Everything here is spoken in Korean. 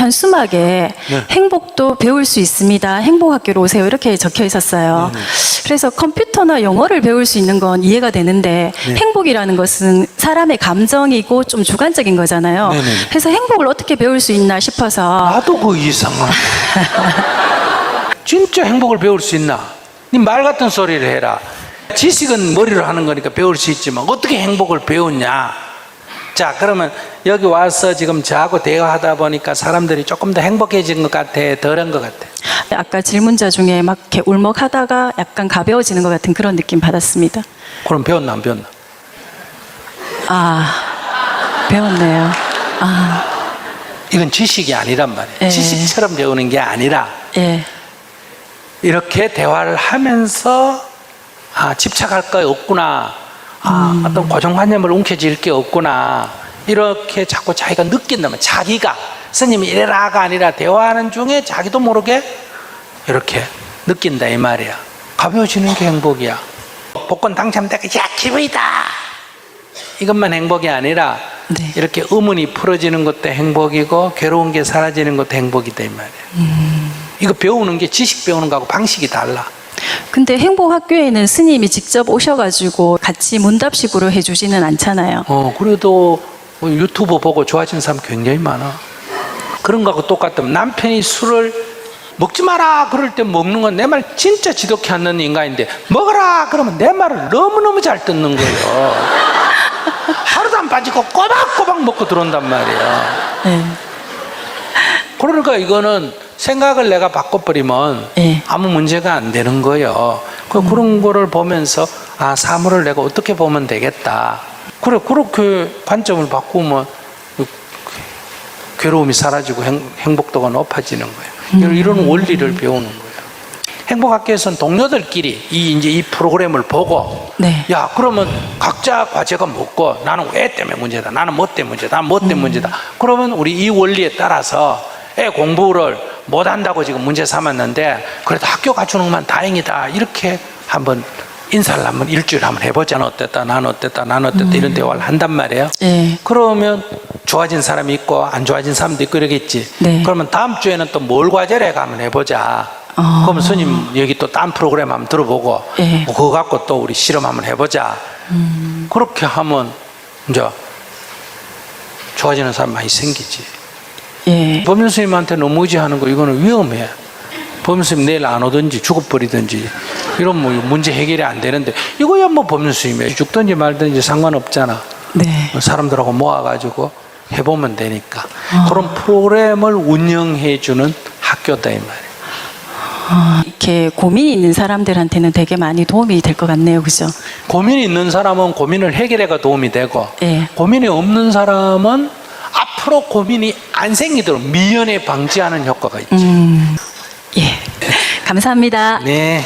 현수막에 행복도 배울 수 있습니다. 행복학교로 오세요. 이렇게 적혀 있었어요. 그래서 컴퓨터나 영어를 배울 수 있는 건 이해가 되는데 행복이라는 것은 사람의 감정이고 좀 주관적인 거잖아요. 네네. 그래서 행복을 어떻게 배울 수 있나 싶어서 나도 그 이상한. 진짜 행복을 배울 수 있나? 네 말 같은 소리를 해라. 지식은 머리로 하는 거니까 배울 수 있지만 어떻게 행복을 배웠냐? 자, 그러면 여기 와서 지금 저하고 대화하다 보니까 사람들이 조금 더 행복해진 것 같아, 덜한 것 같아. 아까 질문자 중에 막 이렇게 울먹하다가 약간 가벼워지는 것 같은 그런 느낌 받았습니다. 그럼 배웠나 안 배웠나? 아, 배웠네요. 아, 이건 지식이 아니란 말이에요. 예. 지식처럼 배우는 게 아니라 예. 이렇게 대화를 하면서 아, 집착할 거 없구나. 아, 어떤 고정관념을 움켜쥘 게 없구나. 이렇게 자꾸 자기가 느낀다면 자기가 스님이 이래라가 아니라 대화하는 중에 자기도 모르게 이렇게 느낀다 이 말이야. 가벼워지는 게 행복이야. 복권 당첨되고 야 기분이다. 이것만 행복이 아니라 네. 이렇게 의문이 풀어지는 것도 행복이고 괴로운 게 사라지는 것도 행복이다 이 말이야. 이거 배우는 게 지식 배우는 거하고 방식이 달라. 근데 행복학교에는 스님이 직접 오셔가지고 같이 문답식으로 해주지는 않잖아요. 어, 그래도 뭐 유튜브 보고 좋아진 사람 굉장히 많아. 그런 거하고 똑같으면 남편이 술을 먹지 마라 그럴 때 먹는 건 내 말 진짜 지독히 않는 인간인데 먹어라 그러면 내 말을 너무너무 잘 듣는 거예요. 하루도 안 빠지고 꼬박꼬박 먹고 들어온단 말이야. 네. 그러니까 이거는 생각을 내가 바꿔버리면 예. 아무 문제가 안 되는 거예요. 그 그런 거를 보면서 아 사물을 내가 어떻게 보면 되겠다. 그래 그렇게 관점을 바꾸면 그 괴로움이 사라지고 행, 행복도가 높아지는 거예요. 이런- 이런 원리를 배우는 거예요. 행복학교에서는 동료들끼리 이 이제 이 프로그램을 보고 네. 야 그러면 각자 과제가 뭐고 나는 왜 때문에 문제다 나는 뭐 때문에 문제다 뭐 때문에 문제다 그러면 우리 이 원리에 따라서 애 공부를 못한다고 지금 문제 삼았는데 그래도 학교 갖추는 것만 다행이다 이렇게 한번 인사를 한번 일주일에 한번 해보자 는 어땠다 나는 어땠다 나는 어땠다 이런 대화를 한단 말이에요 예. 그러면 좋아진 사람이 있고 안 좋아진 사람도 있고 이러겠지 네. 그러면 다음 주에는 또 뭘 과제를 해가 한번 해보자 아. 그러면 스님 여기 또 딴 프로그램 한번 들어보고 예. 뭐 그거 갖고 또 우리 실험 한번 해보자. 그렇게 하면 이제 좋아지는 사람 많이 생기지. 예. 법륜 스님한테 너무 의지하는 거 이거는 위험해. 법륜 스님 내일 안 오든지 죽어버리든지 이런 뭐 문제 해결이 안 되는데 이거야 뭐 법륜 스님이 죽든지 말든지 상관없잖아. 네. 사람들하고 모아가지고 해보면 되니까 그런 프로그램을 운영해주는 학교다 이 말이에요. 아, 이렇게 고민이 있는 사람들한테는 되게 많이 도움이 될 것 같네요. 그죠? 고민이 있는 사람은 고민을 해결해가 도움이 되고 예. 고민이 없는 사람은 앞으로 고민이 안 생기도록 미연에 방지하는 효과가 있죠. 음, 예. 감사합니다. 네.